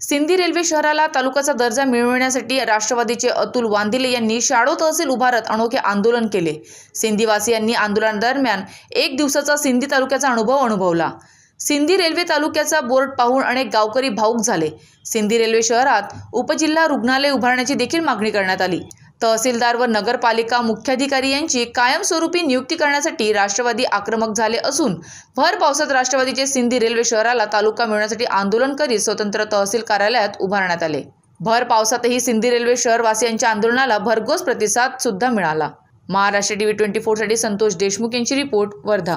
Sindhi railway शहराला तालुक्याचा दर्जा मिळविण्यासाठी राष्ट्रवादीचे अतुल वांदिले यांनी शाडो तहसील उभारत अनोखे आंदोलन केले. सिंधीवासियांनी आंदोलनादरम्यान एक दिवसाचा सिंधी तालुक्याचा अनुभव अनुभवला. सिंधी रेल्वे तालुक्याचा बोर्ड पाहून अनेक गावकरी भाऊक झाले. सिंधी रेल्वे शहरात उपजिल्हा रुग्णालय उभारण्याची देखील मागणी करण्यात आली. तहसीलदार व नगरपालिका मुख्याधिकारी यांची कायमस्वरूपी नियुक्ती करण्यासाठी राष्ट्रवादी आक्रमक झाले असून भर पावसात राष्ट्रवादीचे सिंधी रेल्वे शहराला तालुका मिळवण्यासाठी आंदोलन करीत स्वतंत्र तहसील कार्यालयात उभारण्यात आले. भर पावसातही सिंधी रेल्वे शहरवासियांच्या आंदोलनाला भरघोस प्रतिसाद सुद्धा मिळाला. महाराष्ट्र टीव्ही ट्वेंटी फोरसाठी संतोष देशमुख यांची रिपोर्ट वर्धा.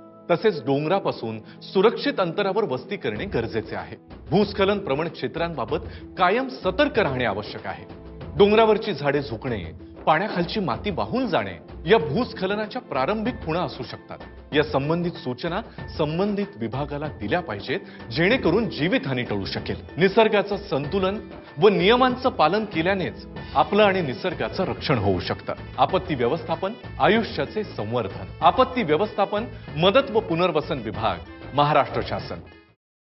तसेच डोंगरापासून सुरक्षित अंतरावर वस्ती करणे गरजेचे आहे. भूस्खलन प्रवण क्षेत्रांबाबत कायम सतर्क राहणे आवश्यक आहे. डोंगरावरची झाडे झुकणे पाण्याखालची माती वाहून जाणे या भूस्खलनाच्या प्रारंभिक खुणा असू शकतात. या संबंधित सूचना संबंधित विभागाला दिल्या पाहिजेत जेणेकरून जीवितहानी टळू शकेल. निसर्गाचं संतुलन व नियमांचं पालन केल्यानेच आपलं आणि निसर्गाचं रक्षण होऊ शकतं. आपत्ती व्यवस्थापन आयुष्याचे संवर्धन. आपत्ती व्यवस्थापन मदत व पुनर्वसन विभाग महाराष्ट्र शासन.